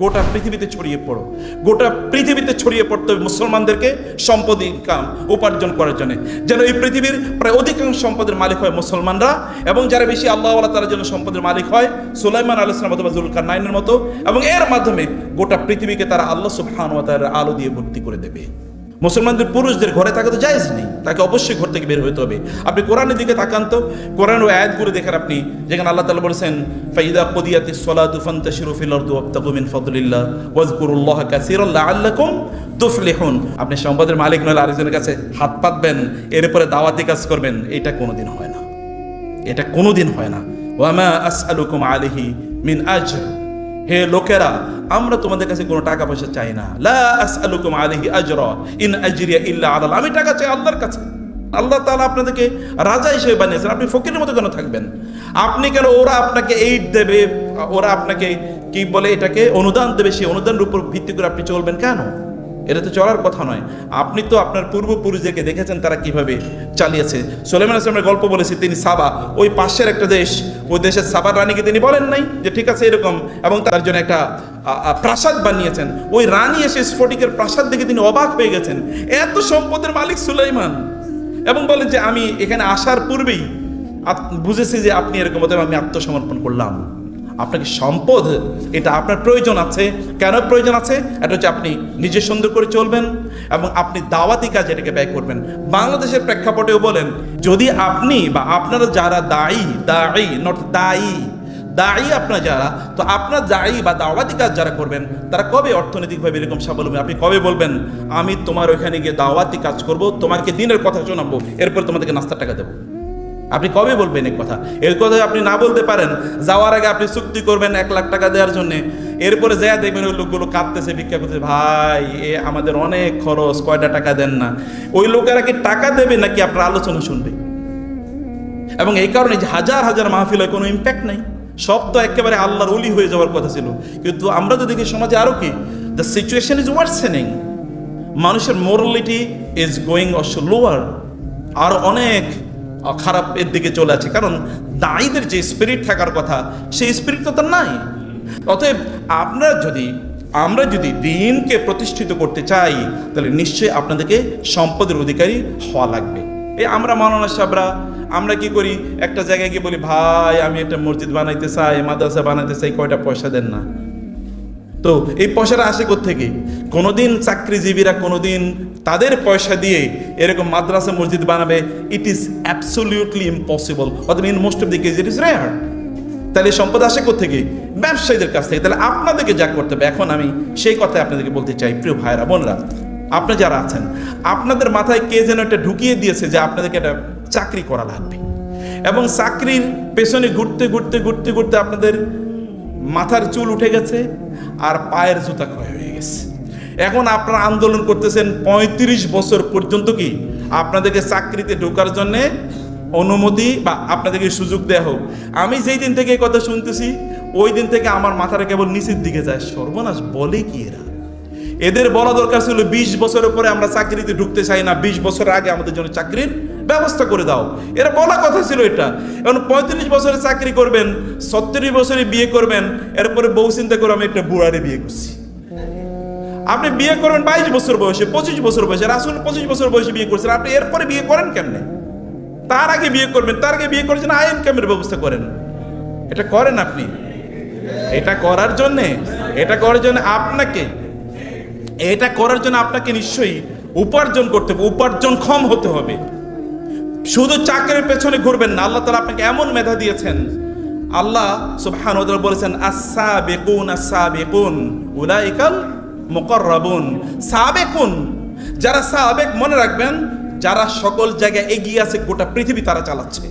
গোটা পৃথিবীতে ছড়িয়ে পড়ো। গোটা পৃথিবীতে ছড়িয়ে পড়তে হবে মুসলমানদেরকে সম্পদ ইনকাম, উপার্জন করার জন্য। যেন এই পৃথিবীর প্রায় অধিকাংশ সম্পদের মালিক হয় মুসলমানরা এবং যারা বেশি আল্লাহ তারা যেন সম্পদের মালিক হয় সুলাইমান আলু ইসলাম অথবা জুলকার নাইনের মতো এবং এর মাধ্যমে গোটা পৃথিবীকে তারা আল্লাহ সুবহান ওয়া আলো দিয়ে ভর্তি করে দেবে। মুসলমানদের পুরুষদের ঘরে থাকা তো জায়েজ নেই। তাকে অবশ্যই ঘর থেকে বের হতে হবে। আপনি কোরআনের দিকে তাকান তো, কোরআন ও আয়াতগুলো দেখেন আপনি, যেখানে আল্লাহ তাআলা বলেছেন, ফাইদা কুদিয়াতি সলাতু ফান্তাশিরু ফিল আরদি ওয়াবতাগু মিন ফাদলিল্লাহ, ওয়াজকুরুল্লাহ কাসীরান লাআল্লাকুম তুফলিহুন। আপনি সম্পদের মালিক নয় আরেকজনের কাছে হাত পাতবেন, এরপরে দাওয়াতি কাজ করবেন। এটা কোনোদিন হয় না। এটা কোনোদিন হয় না। ওয়ামা আসআলুকুম আলাইহি মিন আজর। হে লোকেরা, আমরা তোমাদের কাছে কোনো টাকা পয়সা চাই না। আজরা ইন আমি টাকা চাই আল্লাহর কাছে। আল্লাহ তাআলা আপনাদেরকে রাজা হিসেবে বানিয়েছেন। আপনি ফকিরের মতো কেন থাকবেন। আপনি কেন ওরা আপনাকে এইড দেবে? ওরা আপনাকে কি বলে এটাকে অনুদান দেবে? সেই অনুদানের উপর ভিত্তি করে আপনি চলবেন কেন? এটা তো চলার কথা নয়। আপনি তো আপনার পূর্বপুরুষদেরকে দেখেছেন তারা কীভাবে চালিয়েছে। সোলেমান আসলামের গল্প বলেছি, তিনি সাবা, ওই পাশের একটা দেশ, ওই দেশের সাবার রানীকে তিনি বলেন নাই যে ঠিক আছে এরকম, এবং তার জন্য একটা প্রাসাদ বানিয়েছেন। ওই রানী এসে স্ফটিকের প্রাসাদ দেখে তিনি অবাক হয়ে গেছেন। এত সম্পদের মালিক সুলাইমান। এবং বলেন যে আমি এখানে আসার পূর্বেই বুঝেছি যে আপনি এরকম অতএব আমি আত্মসমর্পণ করলাম। আপনাকে সম্পদ, এটা আপনার প্রয়োজন আছে। কেন প্রয়োজন আছে? এটা হচ্ছে আপনি নিজে সুন্দর করে চলবেন এবং আপনি দাওয়াতি কাজ এটাকে ব্যয় করবেন। বাংলাদেশের প্রেক্ষাপটেও বলেন, যদি আপনি বা আপনারা যারা দায়ী দায়ী নট দায়ী দায়ী আপনার যারা, তো আপনার দায়ী বা দাওয়াতি কাজ যারা করবেন, তারা কবে অর্থনৈতিকভাবে এরকম স্বাবলম্বী? আপনি কবে বলবেন, আমি তোমার ওইখানে গিয়ে দাওয়াতি কাজ করব, তোমাকে দিনের কথা শোনাবো, এরপর তোমাদেরকে নাস্তার টাকা দেবো আপনি কবে বলবেন এক কথা? এর কথা আপনি না বলতে পারেন। যাওয়ার আগে আপনি চুক্তি করবেন এক লাখ টাকা দেওয়ার জন্য। এরপরে যা দেখবেন ওই লোকগুলো কাঁদতেছে, ভিক্ষা করতেছে, ভাই, এ আমাদের অনেক খরচ, কয়টা টাকা দেন না? ওই লোকেরা কি টাকা দেবে নাকি আপনার আলোচনা শুনবে? এবং এই কারণে যে হাজার হাজার মাহফিলের কোনো ইম্প্যাক্ট নাই। সব তো একেবারে আল্লাহর অলি হয়ে যাওয়ার কথা ছিল। কিন্তু আমরা তো দেখি সমাজে আরও কি? দ্য সিচুয়েশন ইজ ওয়ার্সেনিং মানুষের morality is going as lower আর অনেক খারাপ এর দিকে চলে আছে। কারণ দায়ীদের যে স্পিরিট থাকার কথা, সেই স্পিরিট তো তার নাই। অতএব আপনারা যদি, আমরা যদি দিনকে প্রতিষ্ঠিত করতে চাই, তাহলে নিশ্চয়ই আপনাদেরকে সম্পদের অধিকারী হওয়া লাগবে। এই আমরা মাওলানা সাহেবরা, আমরা কি করি? একটা জায়গায় গিয়ে বলি, ভাই, আমি একটা মসজিদ বানাইতে চাই, মাদ্রাসা বানাইতে চাই, কয়টা পয়সা দেন না? তো এই পয়সাটা আসে থেকে কোনোদিন চাকরিজীবীরা কোনোদিন তাদের পয়সা দিয়ে এরকম মাদ্রাসা, মসজিদ বানাবে ইট ইজ অ্যাবসোলিউটলি ইম্পসিবল অথবা in most of the case it is rare তাহলে সম্পদ আসে থেকে ব্যবসায়ীদের কাছ থেকে। তাহলে আপনাদেরকে যা করতে হবে, এখন আমি সেই কথাই আপনাদেরকে বলতে চাই, প্রিয় ভাইরা বোনরা, আপনি যারা আছেন, আপনাদের মাথায় কে যেন একটা ঢুকিয়ে দিয়েছে যে আপনাদেরকে একটা চাকরি করা লাগবে। এবং চাকরির পেছনে ঘুরতে ঘুরতে ঘুরতে ঘুরতে আপনাদের মাথার চুল উঠে গেছে আর পায়ের জুতা ক্ষয় হয়ে গেছে। এখন আপনারা আন্দোলন করতেছেন পঁয়ত্রিশ বছর পর্যন্ত কি আপনাদেরকে চাকরিতে ঢোকার জন্যে অনুমতি বা আপনাদেরকে সুযোগ দেওয়া হোক। আমি যেই দিন থেকে এই কথা শুনতেছি, ওই দিন থেকে আমার মাথাটা কেবল নিচের দিকে যায়। সর্বনাশ বলে কি এরা? এদের বলা দরকার ছিল বিশ বছরের পরে আমরা চাকরিতে ঢুকতে চাই না, বিশ বছর আগে আমাদের জন্য চাকরির ব্যবস্থা করে দাও। এরা বলা কথা ছিল এটা। এখন পঁয়ত্রিশ বছরে চাকরি করবেন সত্তরিশ বছরে বিয়ে করবেন, এরপরে বউ চিন্তা করে, আমি একটা বুড়ারে বিয়ে করছি। আপনি বিয়ে করবেন বাইশ বছর বয়সে, পঁচিশ বছর বয়সে, রাসুল পঁচিশ বছর বয়সে বিয়ে করছেন, আপনি এরপরে বিয়ে করেন কেমনে? তার আগে বিয়ে করবেন, তার আগে বিয়ে করেছেন আইন ক্যামের ব্যবস্থা করেন। এটা করেন আপনি। এটা করার জন্যে, এটা করার জন্য আপনাকে এটা করার জন্য আপনাকে নিশ্চয়ই উপার্জন করতে হবে উপার্জনক্ষম হতে হবে। শুধু চাকরির পেছনে ঘুরবেন না, আল্লাহ তালা আপনাকে এমন মেধা দিয়েছেন। আল্লাহ সুবহান বলেছেন আসা বেকুন আসা বেকুন উলাইকাল মুকররাবুন। সাবেকুন, যারা সাবেক মনে রাখবেন, যারা সকল জায়গায় এগিয়ে আছে, গোটা পৃথিবী তারা চালাচ্ছে।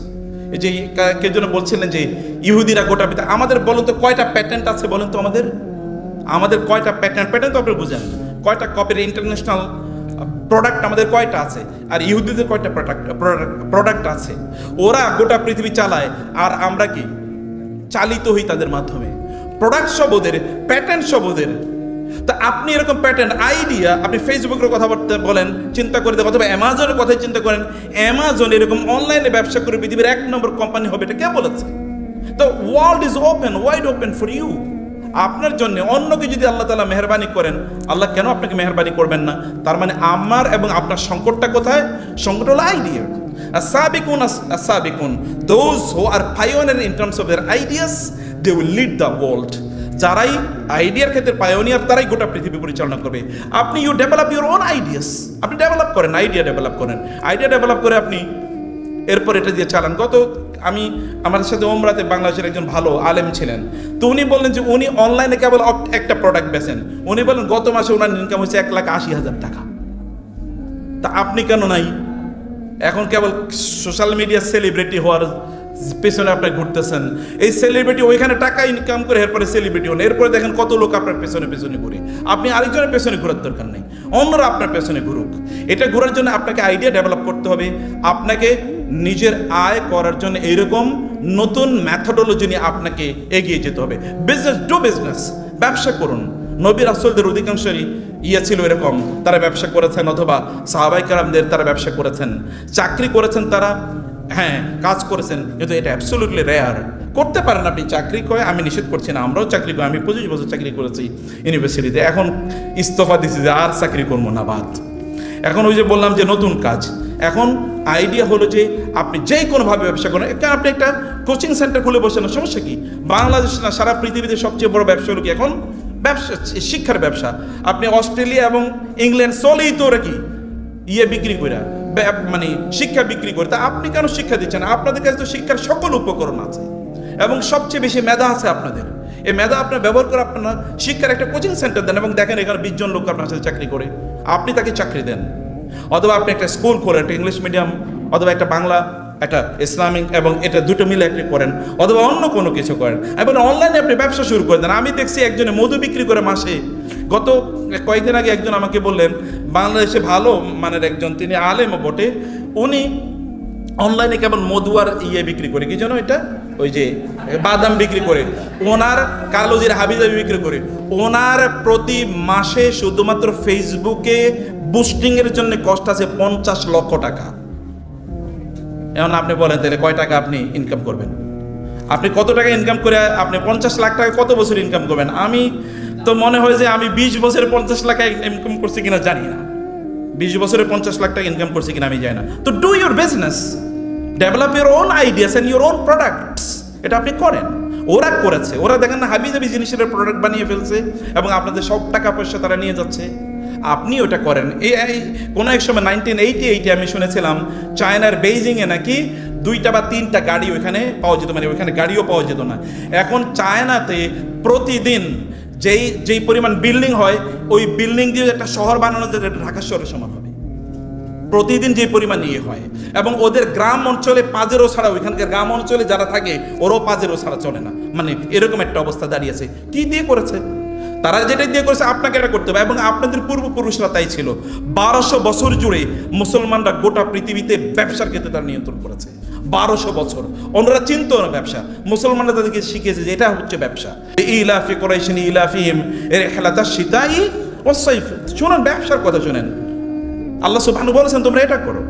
এই যে কা- যেন বলছিলেন যে, ইহুদিরা গোটা পৃথিবী আমাদের বলুন তো কয়টা প্যাটেন্ট আছে বলেন তো আমাদের? আমাদের কয়টা প্যাটার্ন প্যাটার্ন তো আপনি বুঝেন। কয়টা কপির ইন্টারন্যাশনাল প্রোডাক্ট আমাদের কয়টা আছে? আর ইহুদিদের কয়টা প্রোডাক্ট প্রোডাক্ট আছে? ওরা গোটা পৃথিবী চালায়, আর আমরা কি? চালিত হই তাদের মাধ্যমে। প্রোডাক্ট সব ওদের প্যাটার্ন সব ওদের। তা আপনি এরকম প্যাটার্ন আইডিয়া আপনি ফেসবুকের কথা বলতে বলেন, চিন্তা করে দেখো অথবা অ্যামাজনের কথাই চিন্তা করেন অ্যামাজন এরকম অনলাইনে ব্যবসা করে পৃথিবীর এক নম্বর কোম্পানি হবে, এটা কে বলেছে? তো world is open wide open for you আপনার জন্য অন্যকে যদি আল্লাহ তালা মেহরবানি করেন, আল্লাহ কেন আপনাকে মেহরবানি করবেন না? তার মানে আমার এবং আপনার সংকটটা কোথায়? সংকট হলো আইডিয়া সাবিকুন Sabikun those who are pioneer in terms of their ideas they will lead the world যারাই আইডিয়ার ক্ষেত্রে পায়োনিয়ার তারাই গোটা পৃথিবী পরিচালনা করবে। আপনি you develop your own ideas আপনি ডেভেলপ করেন আইডিয়া ডেভেলপ করেন। আইডিয়া ডেভেলপ করে আপনি এরপর এটা দিয়ে চালান। গত আমি আমার সাথে ওমরাতে বাংলাদেশের একজন ভালো আলেম ছিলেন। তো উনি বললেন যে উনি অনলাইনে কেবল একটা প্রোডাক্ট বেচেন। উনি বললেন, গত মাসে ওনার ইনকাম হচ্ছে এক লাখ আশি হাজার টাকা। তা আপনি কেন নাই? এখন কেবল সোশ্যাল মিডিয়া সেলিব্রিটি হওয়ার পেছনে আপনি ঘুরতেছেন। এই সেলিব্রিটি ওইখানে টাকা ইনকাম করে এরপরে সেলিব্রিটি হন। এরপরে দেখেন কত লোক আপনার পেছনে পেছনে ঘুরে। আপনি আরেকজনের পেছনে ঘোরার দরকার নেই। অন্যরা আপনার পেছনে ঘুরুক। এটা ঘোরার জন্য আপনাকে আইডিয়া ডেভেলপ করতে হবে। আপনাকে নিজের আয় করার জন্য এইরকম নতুন ম্যাথোডোলজি নিয়ে আপনাকে এগিয়ে যেতে হবে। বিজনেস ডু বিজনেস ব্যবসা করুন। নবীর রাসুলদের অধিকাংশই ইয়ে ছিল এরকম। তারা ব্যবসা করেছেন অথবা সাহাবাই কারামদের তারা ব্যবসা করেছেন। চাকরি করেছেন তারা হ্যাঁ কাজ করেছেন। কিন্তু এটা অ্যাবসোলুটলি রেয়ার করতে পারেন আপনি চাকরি করে, আমি নিষেধ করছি না, আমরাও চাকরি করি, আমি পঁচিশ বছর চাকরি করেছি ইউনিভার্সিটিতে এখন ইস্তফা দিচ্ছি যে আর চাকরি করব না বাদ। এখন ওই যে বললাম যে নতুন কাজ। এখন আইডিয়া হলো যে আপনি যে কোনোভাবে ব্যবসা করেন। একটা আপনি একটা কোচিং সেন্টার খুলে বসেন সমস্যা কি? বাংলাদেশ না, সারা পৃথিবীতে সবচেয়ে বড় ব্যবসা হলো কি এখন? ব্যবসা, শিক্ষার ব্যবসা। আপনি অস্ট্রেলিয়া এবং ইংল্যান্ড চলেই তো ওরা কি? ইয়ে বিক্রি করে মানে শিক্ষা বিক্রি করে। তা আপনি কেন শিক্ষা দিচ্ছেন? আপনাদের কাছে তো শিক্ষার সকল উপকরণ আছে। এবং সবচেয়ে বেশি মেধা আছে আপনাদের। এই মেধা আপনার ব্যবহার করে আপনার শিক্ষার একটা কোচিং সেন্টার দেন এবং দেখেন এখানে বিশ জন লোক আপনার সাথে চাকরি করে। আপনি তাকে চাকরি দেন। অথবা আপনি একটা স্কুল খোলেন একটা ইংলিশ মিডিয়াম, অথবা একটা বাংলা, একটা ইসলামিক, এবং এটা দুটো মিলে একটি করেন, অথবা অন্য কোনো কিছু করেন। এবং অনলাইনে আপনি ব্যবসা শুরু করে দেন। আমি দেখছি একজনে মধু বিক্রি করে মাসে, গত কয়েকদিন আগে একজন আমাকে বললেন, বাংলাদেশে ভালো মানের একজন, তিনি আলেমও বটে, উনি অনলাইনে কেমন মধু আর ইয়ে বিক্রি করে, কি জানো এটা? ওই যে বাদাম বিক্রি করে, ওনার কালোজির হাবিজাবি বিক্রি করে। ওনার প্রতি মাসে শুধুমাত্র ফেসবুকে বুস্টিংয়ের জন্য কষ্ট আছে পঞ্চাশ লক্ষ টাকা। এখন আপনি বলেন, তাহলে কয় টাকা আপনি ইনকাম করবেন? আপনি কত টাকা ইনকাম করে, আপনি পঞ্চাশ লাখ টাকা কত বছর ইনকাম করবেন? আমি তো মনে হয় যে আমি বিশ বছরে পঞ্চাশ লাখ ইনকাম করছি কিনা জানি না। বিশ বছরে পঞ্চাশ লাখ টাকা ইনকাম করছি কিনা আমি জানি না। তো do your business develop your own ideas and your own products এটা আপনি করেন। ওরা করেছে। ওরা দেখেন না হাবি জাবি জিনিসের প্রোডাক্ট বানিয়ে ফেলছে এবং আপনাদের সব টাকা পয়সা তারা নিয়ে যাচ্ছে। আপনি ওটা করেন। এই কোনো এক সময় নাইনটিন এইটি এইটে আমি শুনেছিলাম, চায়নার বেইজিংয়ে নাকি দুইটা বা তিনটা গাড়ি ওইখানে পাওয়া যেত মানে ওইখানে গাড়িও পাওয়া যেত না। এখন চায়নাতে প্রতিদিন যেই যেই পরিমাণ বিল্ডিং হয়, ওই বিল্ডিং দিয়ে একটা শহর বানানো যেটা ঢাকা শহরের সমান হবে প্রতিদিন যে পরিমাণ ইয়ে হয়। এবং ওদের গ্রাম অঞ্চলে পাজেরও ছাড়া, ওইখানকার গ্রাম অঞ্চলে যারা থাকে, ওরও পাজেরও ছাড়া চলে না। মানে এরকম একটা অবস্থা দাঁড়িয়েছে কি দিয়ে করেছে? তারা যেটা দিয়ে করেছে, আপনাকে এটা করতে হবে। এবং আপনাদের পূর্বপুরুষরা তাই ছিল। বারোশো বছর জুড়ে মুসলমানরা গোটা পৃথিবীতে ব্যবসার ক্ষেত্রে তারা নিয়ন্ত্রণ করেছে। বারোশো বছর। ওনারা চিনত না ব্যবসা। মুসলমানরা তাদেরকে শিখেছে যে এটা হচ্ছে ব্যবসা। ইলাফি কোরাইশিন ইলাফিহিম। এর খেলাতা সীতাই ও সাইফ। শুনুন, ব্যবসার কথা শুনেন। আল্লাহ সুবহানু বলেছেন, তোমরা এটা করো।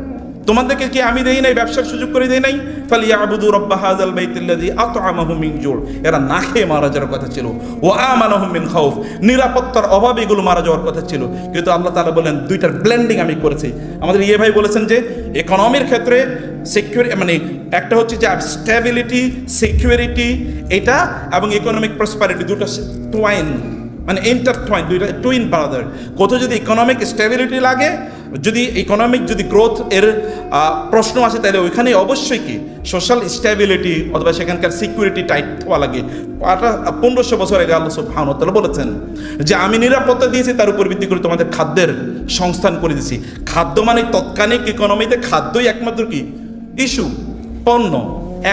তোমাদেরকে কি আমি দেই নাই, ব্যবসার সুযোগ করে দেই নাই? ফালি আবুদু রব্বা হাযাল বাইতিল্লাযী আত'আমাহুম মিন জুর এরা না খেয়ে মারা যাওয়ার কথা ছিল। ও আমানাহুম মিন খাউফ। নিরাপত্তার অভাবে এগুলো মারা যাওয়ার কথা ছিল। কিন্তু আল্লাহ তাআলা বলেন, দুইটার ব্লেন্ডিং আমি করেছি। আমাদের ইয়ে ভাই বলেছেন যে ইকোনমির ক্ষেত্রে সিকিউর মানে একটা হচ্ছে যে স্টেবিলিটি সিকিউরিটি এটা এবং ইকোনমিক প্রসপারিটি দুটো টুয়াইন মানে ইন্টারটয়েন দুইটা টুইন ব্রাদার কোথাও যদি ইকোনমিক স্টেবিলিটি লাগে, যদি ইকোনমিক যদি গ্রোথ এর প্রশ্ন আসে, তাহলে ওইখানে অবশ্যই কি? সোশ্যাল স্টেবিলিটি অথবা সেখানকার সিকিউরিটি টাইট হওয়া লাগে। পনেরোশো বছর আগে আল্লাহ ভাওনতলা বলেছেন যে, আমি নিরাপত্তা দিয়েছি, তার উপর ভিত্তি করে তোমাদের খাদ্যের সংস্থান করে দিয়েছি। খাদ্য মানে তৎকালীন ইকোনমিতে খাদ্যই একমাত্র কি? ইস্যু পণ্য।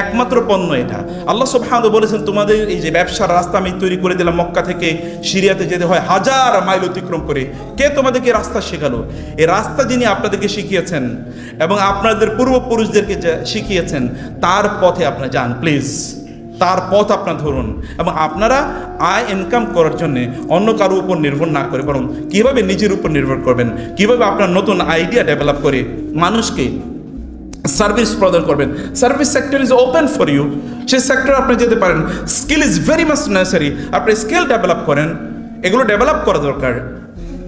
একমাত্র পণ্য এটা। আল্লাহ সুবহানাহু বলেছেন, তোমাদের এই যে ব্যবসার রাস্তা আমি তৈরি করে দিলাম মক্কা থেকে সিরিয়াতে যেতে হয় হাজার মাইল অতিক্রম করে। কে তোমাদেরকে রাস্তা শেখালো? এই রাস্তা যিনি আপনাদেরকে শিখিয়েছেন এবং আপনাদের পূর্বপুরুষদেরকে শিখিয়েছেন, তার পথে আপনারা যান, প্লিজ। তার পথ আপনার ধরুন এবং আপনারা আয় ইনকাম করার জন্য অন্য কারও উপর নির্ভর না করে, বরং কীভাবে নিজের উপর নির্ভর করবেন, কীভাবে আপনার নতুন আইডিয়া ডেভেলপ করে মানুষকে সার্ভিস প্রদান করবেন। Service sector is open for you সেই সেক্টর আপনি যেতে পারেন। Skill is very much necessary আপনি স্কিল ডেভেলপ করেন। এগুলো ডেভেলপ করা দরকার।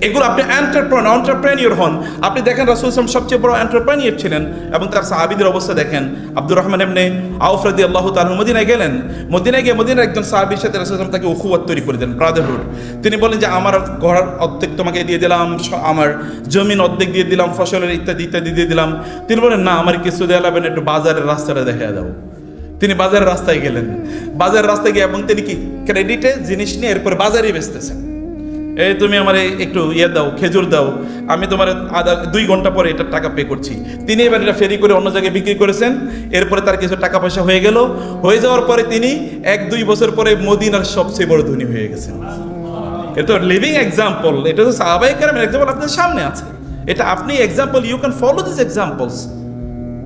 এগুলো আপনি এন্টারপ্রেন অন্টারপ্রেনিয়র হন। আপনি দেখেন রাসুল ইসলাম সবচেয়ে বড় এন্টারপ্রেনিয়র ছিলেন এবং তার সাহাবিদের অবস্থা দেখেন। আব্দুর রহমান এমনি আউফরদি আল্লাহ তাল মদিনায় গেলেন। মদিনায় গিয়ে মদিনার একজন সাহাবির সাথে রাসুল ইসলাম তাকে উখুয়াত তৈরি করে দেন ব্রাদারহুড তিনি বলেন যে, আমার ঘর অর্ধেক তোমাকে দিয়ে দিলাম আমার জমিন অর্ধেক দিয়ে দিলাম, ফসলের ইত্যাদি ইত্যাদি দিয়ে দিলাম। তিনি বলেন না, আমার কিছু দেওয়া লাগবে একটু বাজারের রাস্তাটা দেখা দাও। তিনি বাজারের রাস্তায় গেলেন। বাজারের রাস্তায় গিয়ে, এবং তিনি কি ক্রেডিটে জিনিস নিয়ে এরপরে বাজারে বেচতেছেন। এই তুমি আমার একটু ইয়ে দাও, খেজুর দাও। আমি তোমার আধা, দুই ঘণ্টা পরে এটার টাকা পে করছি। তিনি এবার এটা ফেরি করে অন্য জায়গায় বিক্রি করেছেন। এরপরে তার কিছু টাকা পয়সা হয়ে গেল। হয়ে যাওয়ার পরে তিনি এক, দুই বছর পরে মদিনার সবচেয়ে বড় ধনী হয়ে গেছেন। এটা তো লিভিং এক্সাম্পল এটা তো কারামের এক্সাম্পল আপনার সামনে আছে। এটা আপনি example you can follow this examples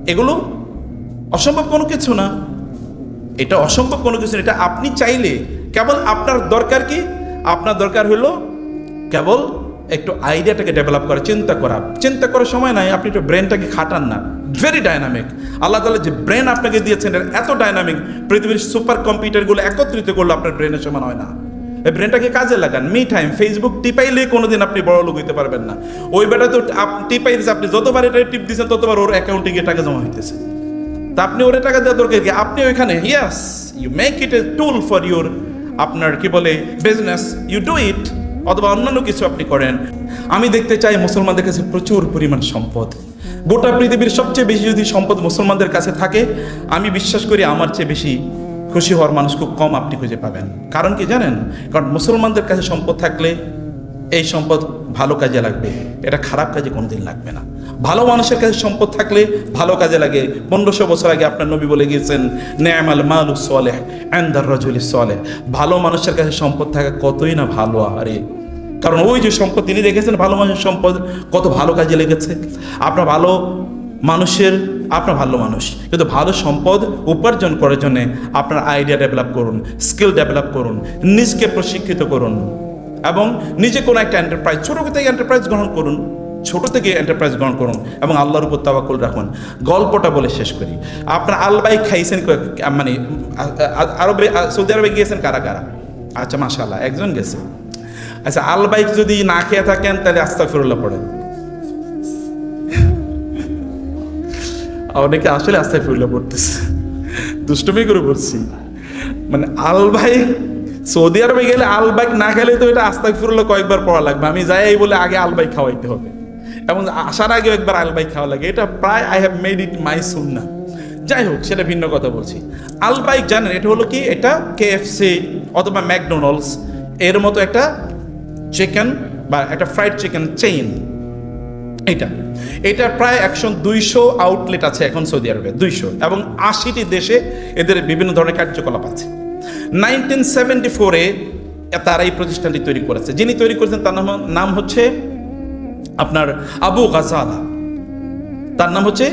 এগুলো অসম্ভব কোনো কিছু না। এটা অসম্ভব কোনো কিছু না। এটা আপনি চাইলে, কেবল আপনার দরকার কি? আপনার দরকার হলো কেবল একটু আইডিয়াটাকে ডেভেলপ করা চিন্তা করা। চিন্তা করার সময় নাই, আপনি একটু ব্রেনটাকে খাটান না। ভেরি ডাইনামিক আল্লাহ তালা যে ব্রেন আপনাকে দিয়েছেন এত ডাইনামিক পৃথিবীর সুপার কম্পিউটারগুলো একত্রিত করলে আপনার ব্রেনের সমান হয় না। এই ব্রেনটাকে কাজে লাগান। মি টাইম ফেসবুক টিপাইলে কোনোদিন আপনি বড় লোক হইতে পারবেন না। ওই বেটা তো টিপাই দিয়েছে আপনি যতবার এটা টিপ দিয়েছেন ততবার ওর অ্যাকাউন্টে গিয়ে টাকা জমা হইতেছে। তা আপনি ওরে টাকা দেওয়া দরকার কি? আপনি ওইখানে yes you make it a tool for your আপনার কি বলে বিজনেস ইউ ডু ইট অথবা অন্যান্য কিছু আপনি করেন, আমি দেখতে চাই মুসলমানদের কাছে প্রচুর পরিমাণ সম্পদ। গোটা পৃথিবীর সবচেয়ে বেশি যদি সম্পদ মুসলমানদের কাছে থাকে, আমি বিশ্বাস করি আমার চেয়ে বেশি খুশি হওয়ার মানুষ খুব কম আপনি খুঁজে পাবেন। কারণ কি জানেন? কারণ মুসলমানদের কাছে সম্পদ থাকলে এই সম্পদ ভালো কাজে লাগবে। এটা খারাপ কাজে কোনোদিন লাগবে না। ভালো মানুষের কাছে সম্পদ থাকলে ভালো কাজে লাগে। পনেরোশো বছর আগে আপনার নবী বলে গিয়েছেন ন্যায়ামাল মালু সলেহ অ্যান্দার রজুলি সলেহ। ভালো মানুষের কাছে সম্পদ থাকা কতই না ভালো আরে কারণ ওই যে সম্পদ তিনি দেখেছেন, ভালো মানুষের সম্পদ কত ভালো কাজে লেগেছে। আপনার ভালো মানুষের, আপনার ভালো মানুষ। কিন্তু ভালো সম্পদ উপার্জন করার জন্যে আপনার আইডিয়া ডেভেলপ করুন স্কিল ডেভেলপ করুন, নিজকে প্রশিক্ষিত করুন। এবং নিজে কোনো একটা এন্টারপ্রাইজ ছোটো থেকে এন্টারপ্রাইজ গ্রহণ করুন, ছোট থেকে এন্টারপ্রাইজ গ্রহণ করুন এবং আল্লাহর উপর তাওয়াক্কুল রাখুন। গল্পটা বলে শেষ করি। আপনার আলবাই খাইছেন মানে আরবে সৌদি আরবে গিয়েছেন কারা কারা? আচ্ছা মাশাল্লাহ একজন গেছে। আচ্ছা আলবাইক যদি না খেয়ে থাকেন, তাহলে আস্তা ফিরুল্লাহ পড়েন। অনেকে আসলে আস্তা ফিরুল্লাহ পড়তেছে। দুষ্টমি করে পড়ছি। মানে আলবাইক সৌদি আরবে গেলে আলবাইক না খেলে তো এটা আস্তাক কয়েকবার পড়া লাগবে। আমি যাই এই বলে আগে আলবাইক খাওয়াইতে হবে। এবং আসার আগেও একবার আলবাইক খাওয়া লাগে। এটা প্রায় I have made it my সুন্না যাই হোক, সেটা ভিন্ন কথা বলছি। আলবাইক জানেন, এটা হলো কি? এটা কেএফসি অথবা ম্যাকডোনাল্ডস এর মতো একটা চিকেন বা একটা ফ্রাইড চিকেন চেইন এটা। এটা প্রায় একশো দুইশো আউটলেট আছে এখন সৌদি আরবে। দুইশো। এবং আশিটি দেশে এদের বিভিন্ন ধরনের কার্যকলাপ আছে। নাইনটিন সেভেন্টি ফোরে তারা এই প্রতিষ্ঠানটি তৈরি করেছে। যিনি তৈরি করেছেন তার নাম নাম হচ্ছে আপনার আবু গাজালা। তার নাম হচ্ছে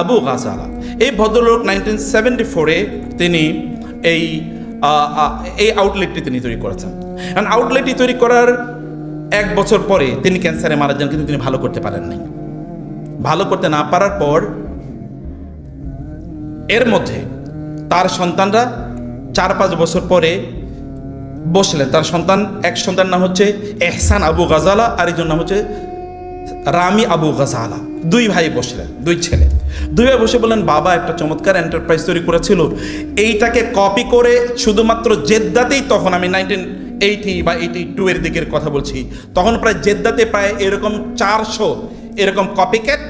আবু গাজালা। এই ভদ্রলোক নাইনটিন সেভেন্টি ফোরে তিনি এই এই আউটলেটটি তিনি তৈরি করেছেন। কারণ আউটলেটটি তৈরি করার এক বছর পরে তিনি ক্যান্সারে মারা যান, কিন্তু তিনি ভালো করতে পারেন নাই। ভালো করতে না পারার পর এর মধ্যে তার সন্তানরা চার পাঁচ বছর পরে বসলেন। তার সন্তান, এক সন্তান নাম হচ্ছে এহসান আবু গাজালা, আর একজন নাম হচ্ছে রামি আবু গাজালা। দুই ভাই বসলেন, দুই ছেলে। দুই ভাই বসে বললেন, বাবা, একটা চমৎকার এন্টারপ্রাইজ তৈরি করেছিল। এইটাকে কপি করে শুধুমাত্র জেদ্দাতেই তখন আমি নাইনটিন এইটি বা এইটি টু এর দিকের কথা বলছি, তখন প্রায় জেদ্দাতে প্রায় এরকম চারশো এরকম কপিক্যাট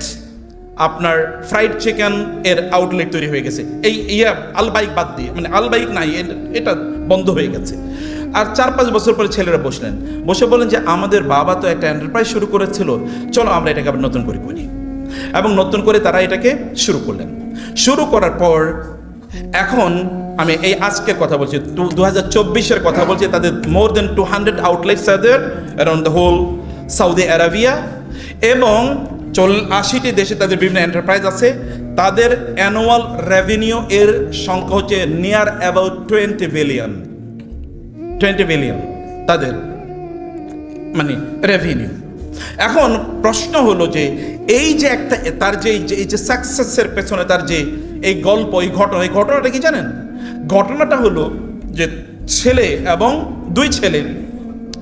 আপনার ফ্রাইড চিকেন এর আউটলেট তৈরি হয়ে গেছে। এই ইয়া আলবাইক বাদ দিয়ে মানে আলবাইক নাই এটা বন্ধ হয়ে গেছে। আর চার পাঁচ বছর পরে ছেলেরা বসলেন। বসে বলেন যে, আমাদের বাবা তো একটা এন্টারপ্রাইজ শুরু করেছিল। চলো আমরা এটাকে আবার নতুন করে করি। এবং নতুন করে তারা এটাকে শুরু করলেন। শুরু করার পর এখন আমি এই আজকের কথা বলছি, দু হাজার চব্বিশের কথা বলছি, তাদের more than two hundred outlets there around the whole Saudi Arabia এবং চল আশিটি দেশে তাদের বিভিন্ন এন্টারপ্রাইজ আছে। তাদের অ্যানুয়াল রেভিনিউ এর সংখ্যা হচ্ছে near about twenty billion twenty billion তাদের মানে রেভিনিউ এখন প্রশ্ন হলো যে, এই যে একটা, তার যে, এই যে- সাকসেসের পেছনে তার যে এই গল্প, এই ঘটনা, এই ঘটনাটা কি জানেন? ঘটনাটা হলো যে ছেলে এবং দুই ছেলে,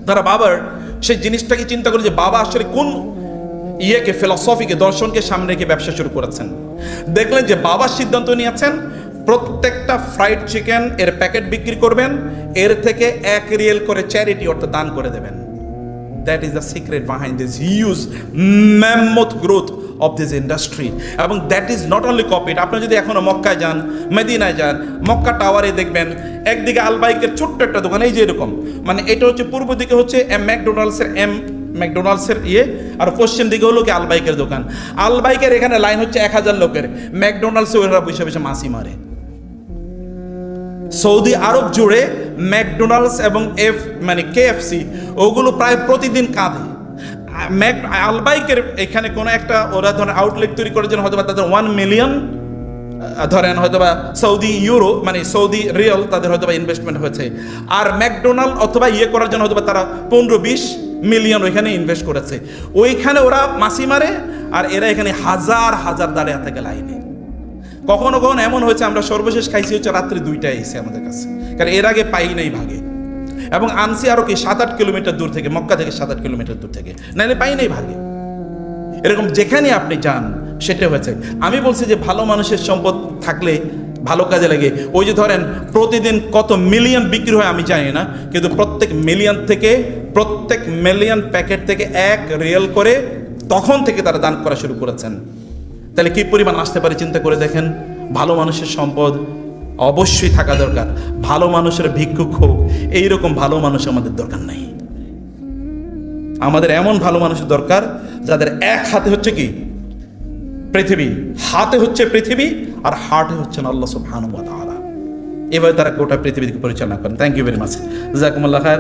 তারা বাবার সেই জিনিসটাকে চিন্তা করে যে বাবা আসলে কোন ইয়েকে ফিলসফিকে দর্শনকে সামনে রেখে ব্যবসা শুরু করেছেন। দেখলেন যে বাবা সিদ্ধান্ত নিয়েছেন, প্রত্যেকটা ফ্রাইড চিকেন এর প্যাকেট বিক্রি করবেন, এর থেকে এক রিয়েল করে চ্যারিটি অর্থাৎ দান করে দেবেন। That is the secret behind this huge mammoth growth of this industry এবং that is not only copied আপনি যদি এখনও মক্কায় যান, মেদিনায় যান, মক্কা টাওয়ারে দেখবেন, একদিকে আলবাইকের ছোট্ট একটা দোকান, এই যে এরকম মানে এটা হচ্ছে পূর্ব দিকে হচ্ছে এম ম্যাকডোনাল্ডসের এম ম্যাকডোনাল্ডসের ইয়ে আর পশ্চিম দিকে হলো কি আলবাইকের দোকান। আলবাইকের এখানে লাইন হচ্ছে এক হাজার লোকের। ম্যাকডোনাল্ডসে ওরা বসে বসে মাসি মারে। সৌদি আরব জুড়ে ম্যাকডোনাল্ডস এবং এফ মানে কেএফসি, ওগুলো প্রায় প্রতিদিন কাঁধে ম্যাক, আলবাইকের এখানে কোনো একটা ওরা ধরেন আউটলেট তৈরি করার জন্য হয়তো বা তাদের ওয়ান মিলিয়ন ধরেন হয়তো বা সৌদি ইউরো মানে সৌদি রিয়াল তাদের হয়তো বা ইনভেস্টমেন্ট হয়েছে। আর ম্যাকডোনাল্ড অথবা ইয়ে করার জন্য হয়তো বা তারা পনেরো বিশ মিলিয়ন ওইখানে ইনভেস্ট করেছে। ওইখানে ওরা মাসি মারে আর এরা এখানে হাজার হাজার দাঁড়িয়ে থাকে লাইনে কখনো কখনো এমন হয়েছে, আমরা সর্বশেষ খাইছি হচ্ছে রাত্রি দুইটায় এসে আমাদের কাছে। কারণ এর আগে পাই নাই ভাগে। এবং আনছি আরও কি সাত আট কিলোমিটার দূর থেকে, মক্কা থেকে সাত আট কিলোমিটার দূর থেকে। নাইলে পাই নাই ভাগে। এরকম যেখানে আপনি যান, সেটা হয়েছে। আমি বলছি যে ভালো মানুষের সম্পদ থাকলে ভালো কাজে লাগে। ওই যে ধরেন, প্রতিদিন কত মিলিয়ন বিক্রি হয় আমি জানি না, কিন্তু প্রত্যেক মিলিয়ন থেকে, প্রত্যেক মিলিয়ন প্যাকেট থেকে এক রিয়েল করে তখন থেকে তারা দান করা শুরু করেছেন। তাহলে কি পরিমাণ আসতে পারে চিন্তা করে দেখেন? ভালো মানুষের সম্পদ অবশ্যই থাকা দরকার। ভালো মানুষের ভিক্ষুক হোক, এইরকম ভালো মানুষ আমাদের দরকার নাই। আমাদের এমন ভালো মানুষের দরকার, যাদের এক হাতে হচ্ছে কি পৃথিবী। হাতে হচ্ছে পৃথিবী আর হার্টে হচ্ছেন আল্লাহ সুবহান এভাবে তারা গোটা পৃথিবীকে পরিচালনা করেন। থ্যাংক ইউ ভেরি মাচ জাকুমুল্লাহ খায়ের।